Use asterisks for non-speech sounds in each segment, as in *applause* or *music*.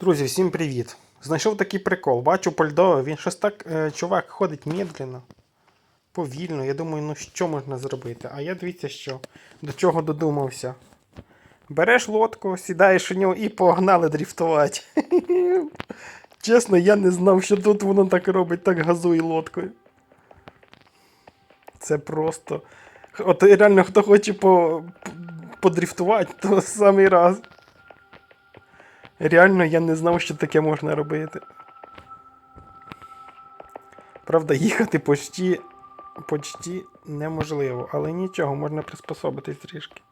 Друзі, всім привіт! Знайшов такий прикол. Бачу польдове, він щось так, е, чувак, ходить медленно, повільно. Я думаю, ну що можна зробити? А я дивіться, що до чого додумався. Береш лодку, сідаєш у нього і погнали дріфтувати. *laughs* Чесно, я не знав, що тут воно так робить, так газує лодкою. Це просто. От реально, хто хоче по... подріфтувати, то самий раз. Реально я не знав, що таке можна робити. Правда, їхати почти, почти неможливо, але нічого, можна приспособитись трішки.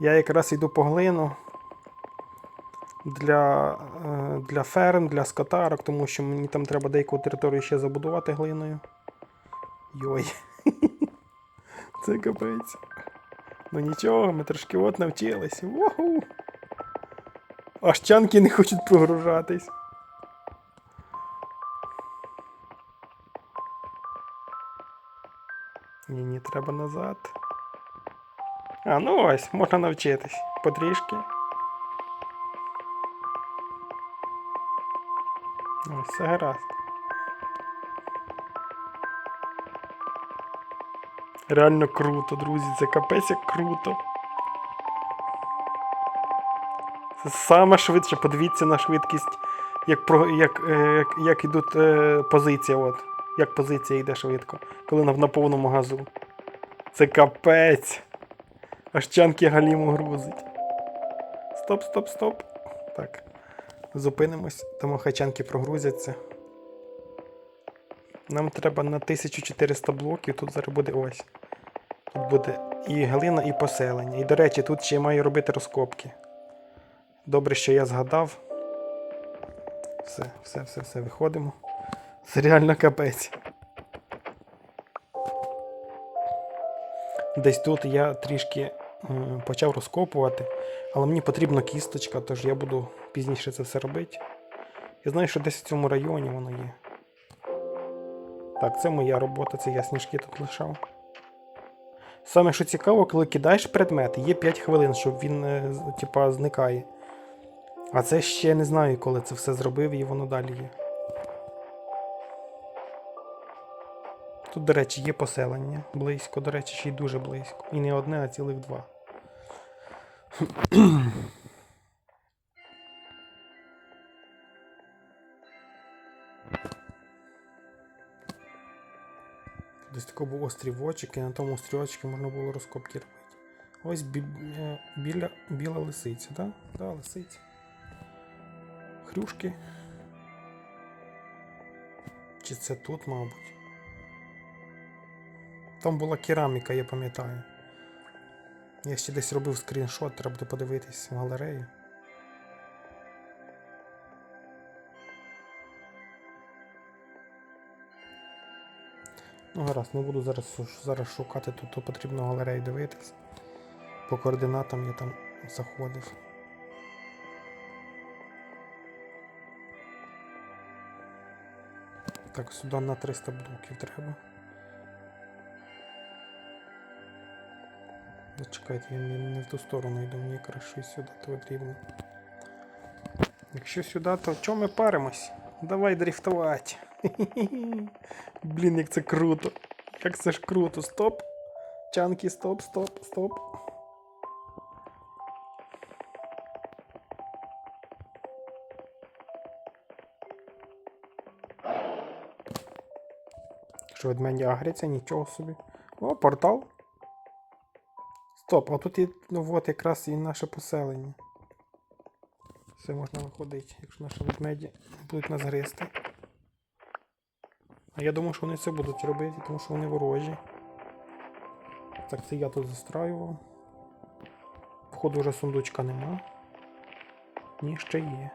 Я якраз йду по глину для, е, для ферм, для скотарок, тому що мені там треба деяку територію ще забудувати глиною. Йой. *laughs* Це капець. Ну нічого, ми трошки от навчились. Воху! Аж чанки не хочуть прогружатись. Ні, ні, треба назад. А, ну ось, можна навчитись. Потрішки. Ось, все гаразд. Реально круто, друзі, це капець як круто. Це саме швидше, подивіться на швидкість, як, про, як, е, як, як йдуть е, позиція. От. Як позиція йде швидко, коли на, на повному газу. Це капець. Аж чанки галіму грузить. Стоп, стоп, стоп. Так. Зупинимось, тому хай чанки прогрузяться. Нам треба на 1400 блоків, тут зараз буде ось. Тут буде і глина, і поселення. І, до речі, тут ще маю робити розкопки. Добре, що я згадав. Все, все, все, все, виходимо. Це реально капець. Десь тут я трішки е, почав розкопувати, але мені потрібна кісточка, тож я буду пізніше це все робити. Я знаю, що десь в цьому районі воно є. Так, це моя робота, це я сніжки тут лишав. Саме що цікаво, коли кидаєш предмет, є 5 хвилин, щоб він е, типа, зникає. А це ще не знаю, коли це все зробив і воно далі є. Тут, до речі, є поселення. Близько, до речі, ще й дуже близько. І не одне, а цілих два. *clears throat* Десь такий був острівочок, і на тому острівочку можна було розкопки робити. Ось бі... е, біля... біла лисиця? Да? Да, лисиця. Хрюшки. Чи це тут, мабуть? Там була кераміка, я пам'ятаю. Я ще десь робив скріншот, треба буде подивитись в галерею. Ну, гаразд, не буду зараз, зараз шукати, тут то потрібно галерею дивитись. По координатам я там заходив. Так, сюди на 300 блоків треба. Зачекайте, я не, не в ту сторону йду, мені краще сюди то потрібно. Якщо сюди, то в чому ми паримось? Давай дрифтувати. *laughs* Блін, як це круто. Як це ж круто. Стоп. Чанки, стоп, стоп, стоп. Що від мене агриться, нічого собі. О, портал. Стоп, а тут є, ну от якраз і наше поселення. Все можна виходити, якщо наші ведмеді будуть нас гризти. А я думаю, що вони це будуть робити, тому що вони ворожі. Так, це я тут застраював. Входу вже сундучка нема. Ні, ще є.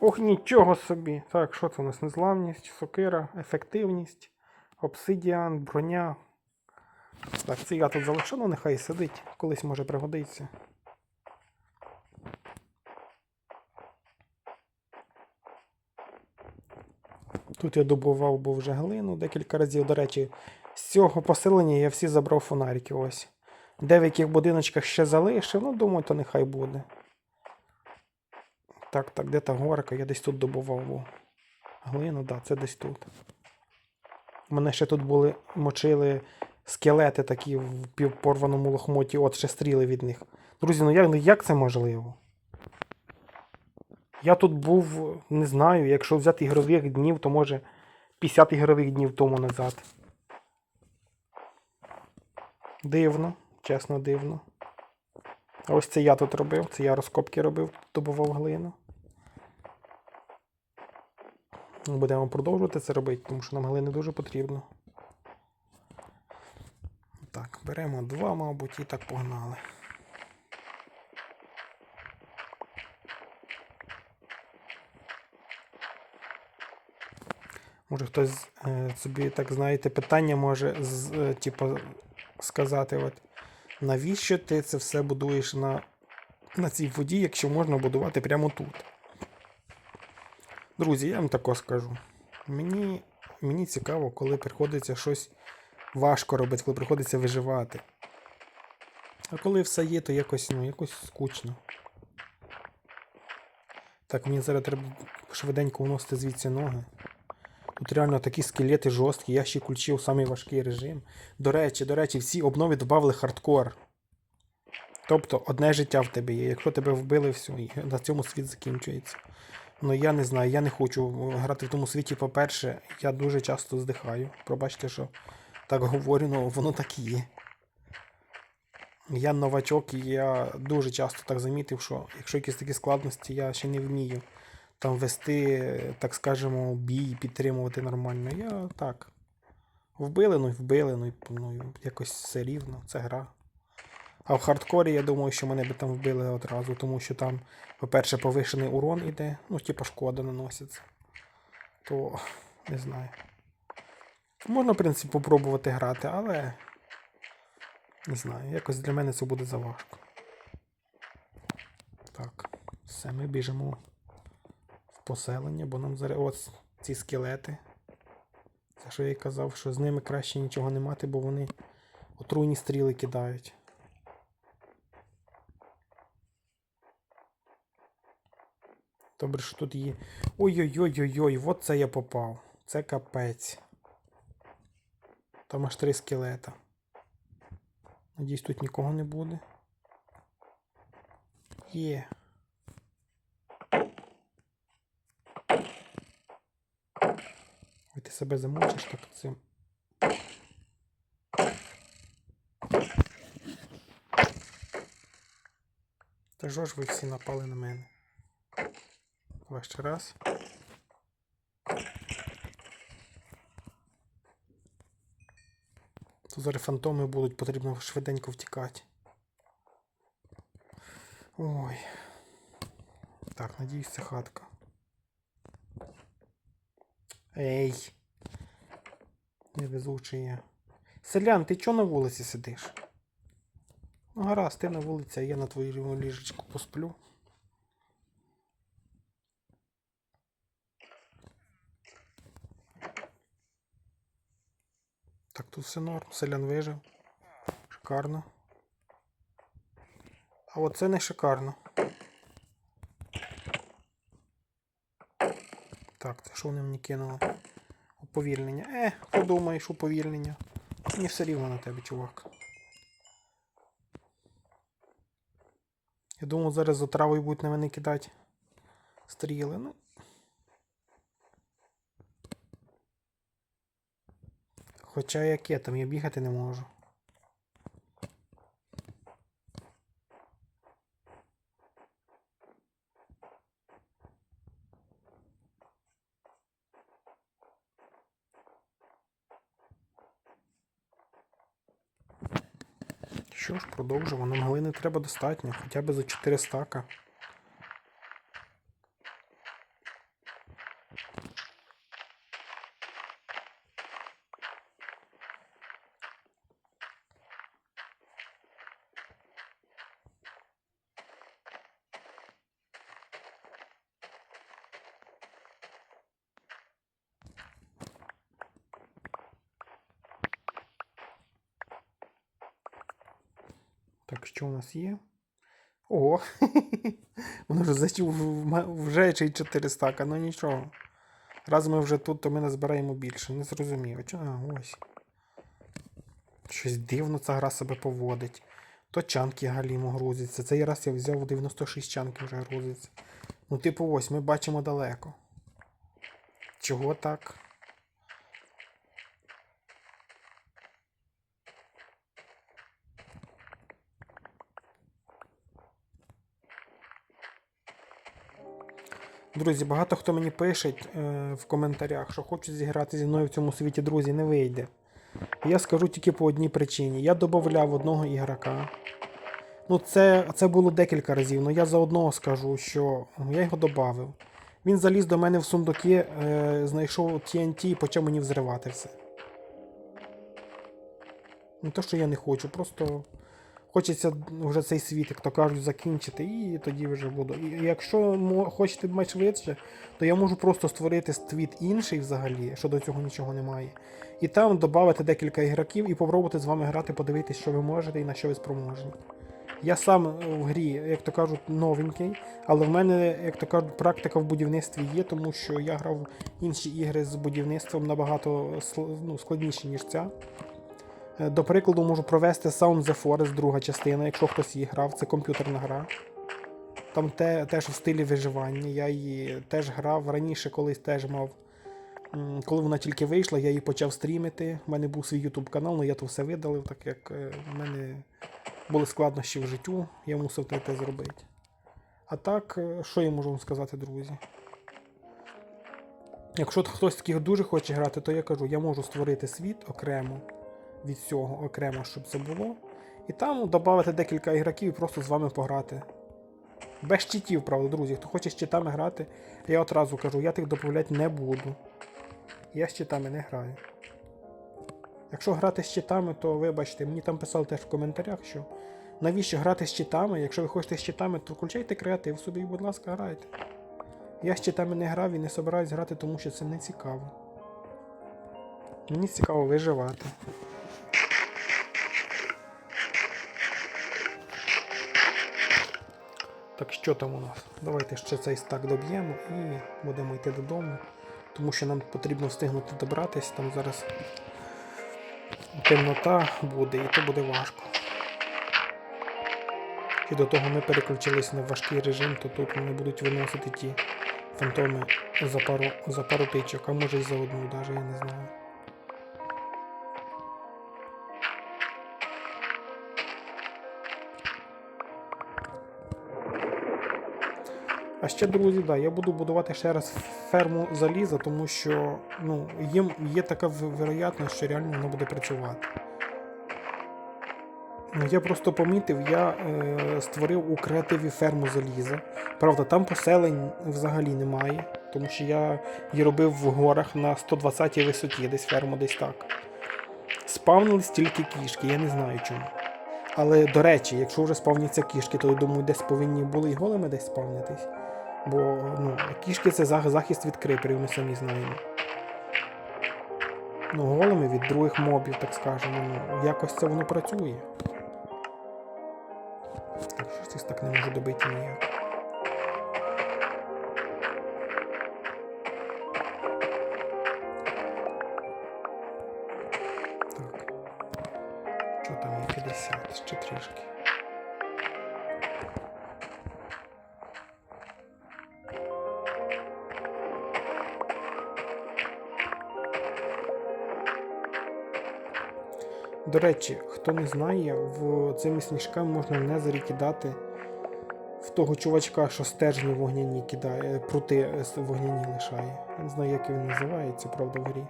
Ох, нічого собі! Так, що це у нас? Незламність, сокира, ефективність, обсидіан, броня. Так, це я тут залишу, ну нехай сидить, колись може пригодиться. Тут я добував був вже глину декілька разів. До речі, з цього поселення я всі забрав фонарики ось. Де в яких будиночках ще залишив, ну думаю, то нехай буде. Так, так, де та горка? Я десь тут добував. Глину, так, да, це десь тут. У мене ще тут були, мочили скелети такі в півпорваному лохмоті, от ще стріли від них. Друзі, ну як, ну як це можливо? Я тут був, не знаю, якщо взяти ігрових днів, то може 50 ігрових днів тому назад. Дивно, чесно, дивно. Ось це я тут робив, це я розкопки робив, добував глину. Будемо продовжувати це робити, тому що нам глини дуже потрібно. Так, беремо два, мабуть, і так погнали. Може хтось е, собі, так знаєте, питання може з, е, типу, сказати, от, навіщо ти це все будуєш на, на цій воді, якщо можна будувати прямо тут? Друзі, я вам тако скажу. Мені, мені цікаво, коли приходиться щось важко робити, коли приходиться виживати. А коли все є, то якось, ну, якось скучно. Так, мені зараз треба швиденько уносити звідси ноги. Тут реально такі скелети жорсткі, я ще включив самий важкий режим. До речі, до речі, всі обнови додали хардкор. Тобто одне життя в тебе є. Якщо тебе вбили, все, і на цьому світ закінчується. Ну я не знаю, я не хочу грати в тому світі, по-перше, я дуже часто здихаю. Пробачте, що так говорю, але воно так і є. Я новачок, і я дуже часто так замітив, що якщо якісь такі складності, я ще не вмію там вести, так скажемо, бій, підтримувати нормально. Я так. Вбили, ну й вбили, ну, й, ну якось все рівно, це гра. А в хардкорі я думаю, що мене би там вбили одразу, тому що там, по-перше, повишений урон іде, ну, типа шкода наноситься. То не знаю. Можна, в принципі, попробувати грати, але. Не знаю, якось для мене це буде заважко. Так, все, ми біжимо поселення, бо нам зараз ось ці скелети. Це що я казав, що з ними краще нічого не мати, бо вони отруйні стріли кидають. Добре, що тут є. Ой-ой-ой-ой-ой, от це я попав. Це капець. Там аж три скелета. Надіюсь, тут нікого не буде. Є. Ой, ти себе замучиш так цим. Та що ж ви всі напали на мене? Давай ще раз. Тут зараз фантоми будуть, потрібно швиденько втікати. Ой. Так, надіюсь, це хатка. Ей. Невезучий я. Селян, ти чого на вулиці сидиш? Ну, гаразд, ти на вулиці, а я на твою ліжечку посплю. Так, тут все норм, селян вижив. Шикарно. А оце не шикарно. Так, це що вони мені кинули? Уповільнення. Е, подумаєш, уповільнення. Мені все рівно на тебе, чувак. Я думав, зараз за травою будуть на мене кидати стріли. Ну. Хоча яке там, я бігати не можу. Що ж, продовжимо. Нам глини треба достатньо, хоча б за 4 стака. Так, що у нас є? Ого! *laughs* Воно вже зачув вже чи 4 стака, ну нічого. Раз ми вже тут, то ми назбираємо більше. Не зрозумів. А, ось. Щось дивно ця гра себе поводить. То чанки галімо грузяться. Цей раз я взяв 96 чанки вже грузиться. Ну, типу, ось, ми бачимо далеко. Чого так? Друзі, багато хто мені пише е, в коментарях, що хочуть зіграти зі мною в цьому світі, друзі, не вийде. Я скажу тільки по одній причині. Я додавав одного ігрока. Ну, це, це було декілька разів, але я за одного скажу, що я його додав. Він заліз до мене в сундуки, е, знайшов TNT і почав мені взривати все. Не то, що я не хочу, просто хочеться вже цей світ, як то кажуть, закінчити, і тоді вже буду. І якщо хочете більш швидше, то я можу просто створити твіт інший взагалі, що до цього нічого немає. І там додати декілька ігроків і попробувати з вами грати, подивитися, що ви можете і на що ви спроможні. Я сам е, в грі, як то кажуть, новенький, але в мене, як то кажуть, практика в будівництві є, тому що я грав інші ігри з будівництвом набагато ну, складніші, ніж ця. Е, До прикладу, можу провести Sound the Forest, друга частина, якщо хтось її грав, це комп'ютерна гра. Там те, теж в стилі виживання. Я її теж грав раніше, колись теж мав. Коли вона тільки вийшла, я її почав стрімити. У мене був свій YouTube канал, але я то все видалив, так як е, в мене були складнощі в життю, я мусив те зробити. А так, е, що я можу вам сказати, друзі? Якщо хтось таких дуже хоче грати, то я кажу, я можу створити світ окремо від цього, окремо, щоб це було. І там додати декілька ігроків і просто з вами пограти. Без читів, правда, друзі. Хто хоче з читами грати, я одразу кажу, я тих додавати не буду. Я з читами не граю. Якщо грати з читами, то вибачте, мені там писали теж в коментарях, що навіщо грати з читами? Якщо ви хочете з читами, то включайте креатив собі, будь ласка, грайте. Я з читами не грав і не собираюсь грати, тому що це не цікаво. Мені цікаво виживати. Так що там у нас? Давайте ще цей стак доб'ємо і будемо йти додому. Тому що нам потрібно встигнути добратися, там зараз темнота буде, і то буде важко. І до того ми переключились на важкий режим, то тут вони будуть виносити ті фантоми за пару, за пару тичок, а може й за одну, навіть я не знаю. А ще, друзі, да, я буду будувати ще раз ферму заліза, тому що ну, є, є така вероятність, що реально вона буде працювати. Ну, Я просто помітив, я е, створив у креативі ферму заліза. Правда, там поселень взагалі немає, тому що я її робив в горах на 120 й висоті, десь ферму, десь так. Спавнились тільки кішки, я не знаю чому. Але до речі, якщо вже спавняться кішки, то я думаю, десь повинні були і голими десь спавнитись. Бо ну, кішки це захист від криперів, ми самі знаємо. Ну, голими від других мобів, так скажемо. Ну, якось це воно працює. Так, щось так не можу добити ніяк. Так. Що там є 50? Ще трішки. До речі, хто не знає, в цими сніжками можна в Незері кидати в того чувачка, що стержні вогняні кидає, прути е, вогняні лишає. Я не знаю, як він називається, правда, в грі.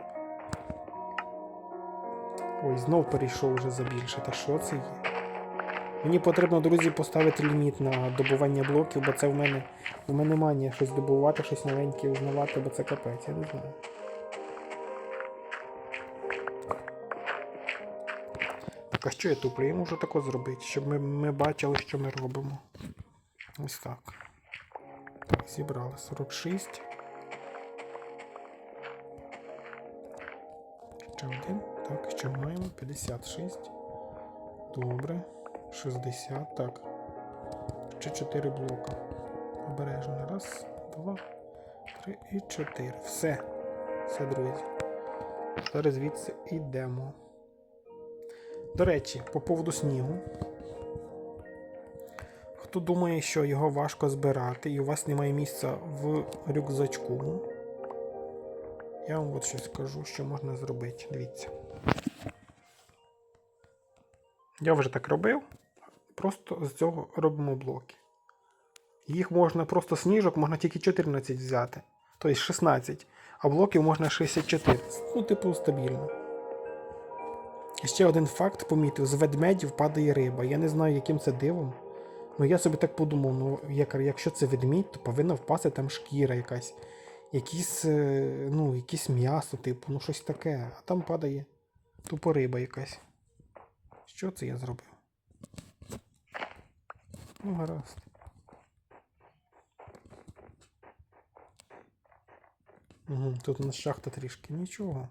Ой, знов перейшов вже за більше. Та що це є? Мені потрібно, друзі, поставити ліміт на добування блоків, бо це в мене. У мене манія щось добувати, щось новеньке узнавати, бо це капець, я не знаю. Так, а що я туплю? Я можу тако зробити, щоб ми, ми бачили, що ми робимо. Ось так. Зібрали 46. Ще один. Так, ще маємо 56. Добре. 60, так. Ще 4 блока. Обережно. Раз, два, три і чотири. Все. Все, друзі. Зараз звідси йдемо. До речі, по поводу снігу. Хто думає, що його важко збирати і у вас немає місця в рюкзачку, я вам от щось скажу, що можна зробити. Дивіться. Я вже так робив. Просто з цього робимо блоки. Їх можна просто сніжок, можна тільки 14 взяти. Тобто 16. А блоків можна 64. Ну, типу, стабільно. Ще один факт помітив: з ведмедів падає риба. Я не знаю, яким це дивом. Ну я собі так подумав, ну як, якщо це ведмідь, то повинна впасти там шкіра якась. Якісь, е, ну, якесь м'ясо, типу, ну щось таке. А там падає тупо риба якась. Що це я зробив? Ну, гаразд. Угу, тут у нас шахта трішки. Нічого.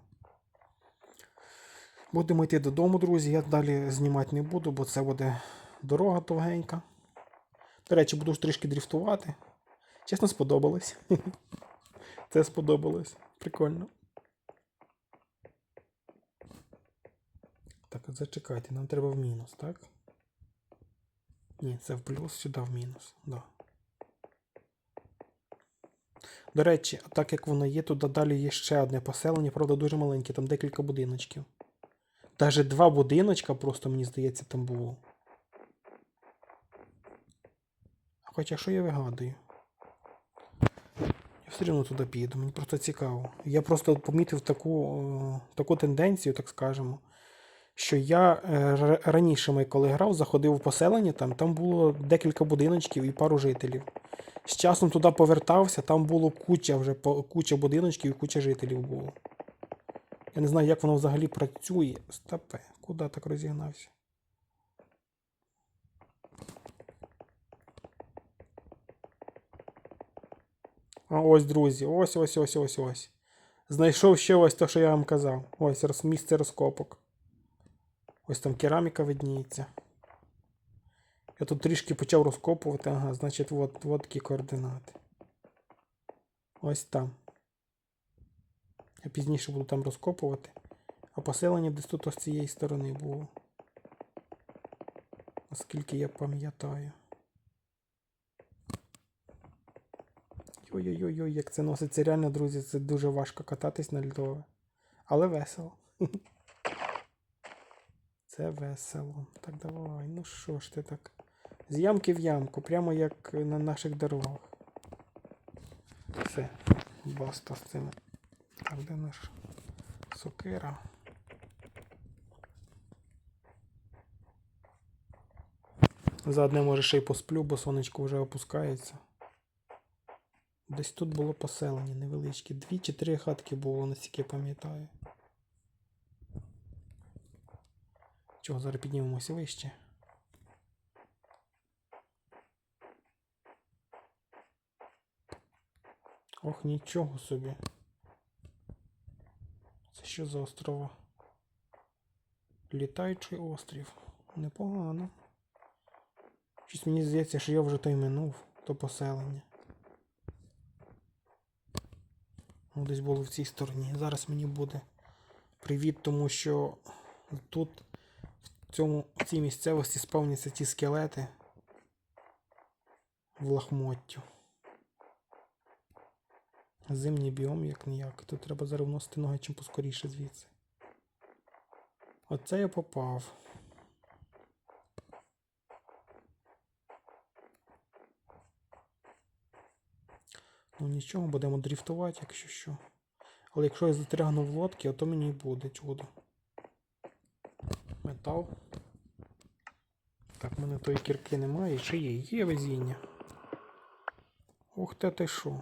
Будемо йти додому, друзі. Я далі знімати не буду, бо це буде дорога довгенька. До речі, буду ж трішки дріфтувати. Чесно, сподобалось. *laughs* Це сподобалось. Прикольно. Так, от зачекайте, нам треба в мінус, так? Ні, це в плюс, сюди в мінус. Да. До речі, так як воно є, туди далі є ще одне поселення, правда, дуже маленьке, там декілька будиночків. Даже два будиночка просто, мені здається, там було. Хоча що я вигадую? Я все одно туди піду, мені просто цікаво. Я просто помітив таку, е, таку тенденцію, так скажемо, що я е, раніше, коли грав, заходив в поселення, там, там було декілька будиночків і пару жителів. З часом туди повертався, там було куча вже куча будиночків і куча жителів було. Я не знаю, як воно взагалі працює. Стопе, куди так розігнався? А ось, друзі, ось, ось, ось, ось, ось. Знайшов ще ось те, що я вам казав. Ось місце розкопок. Ось там кераміка видніється. Я тут трішки почав розкопувати, ага, значить, от, от такі координати. Ось там. Я пізніше буду там розкопувати. А поселення десь тут з цієї сторони було. Наскільки я пам'ятаю. Ой-ой-ой, як це носиться. Реально, друзі, це дуже важко кататись на льдове. Але весело. *laughs* Це весело. Так давай. Ну що ж ти так? З ямки в ямку, прямо як на наших дорогах. Все. Баста з цим. Так, де наш сокира? Заодно може ще й посплю, бо сонечко вже опускається. Десь тут було поселення невеличке. Дві чи три хатки було, наскільки я пам'ятаю. Чого, зараз піднімемося вище. Ох, нічого собі. Що за острова? Літаючий острів. Непогано. Щось мені здається, що я вже той минув, то поселення. Ну, десь було в цій стороні. Зараз мені буде привіт, тому що тут, в цьому, в цій місцевості сповняться ті скелети в лахмоттю. Зимній біом як ніяк. Тут треба зараз вносити ноги чим поскоріше звідси. Оце я попав. Ну нічого, будемо дріфтувати, якщо що. Але якщо я затрягну в лодці, то мені й буде чудо. Метал. Так, в мене тої кірки немає. Чи є? Є везіння. Ух ти ти що.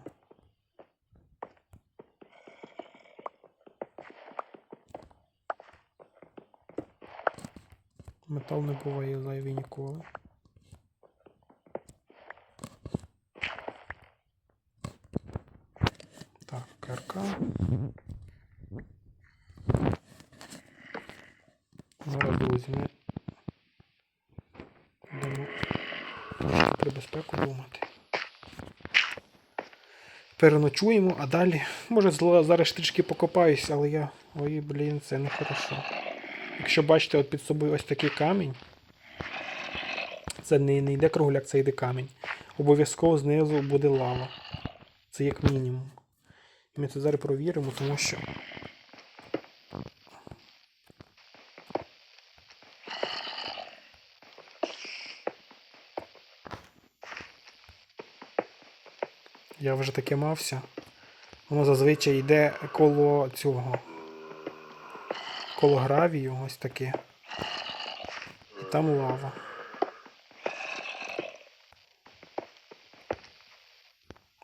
Метал не буває зайвий ніколи. Так, КРК. Зараз, друзі, ми безпеку думати. Переночуємо, а далі. Може, зараз трішки покопаюсь, але я. Ой, блін, це не хорошо. Якщо бачите от під собою ось такий камінь. Це не, не йде кругляк, це йде камінь. Обов'язково знизу буде лава. Це як мінімум. І ми це зараз провіримо, тому що. Я вже таке мався. Воно зазвичай йде коло цього. Коло гравію, ось таке. І там лава.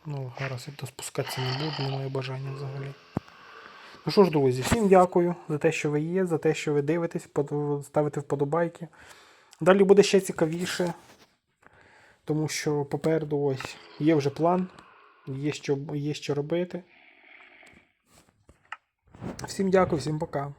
Ну, гаразд, я спускатися не буду, немає бажання взагалі. Ну що ж, друзі, всім дякую за те, що ви є, за те, що ви дивитесь, ставите вподобайки. Далі буде ще цікавіше, тому що попереду ось є вже план, є що, є що робити. Всім дякую, всім пока.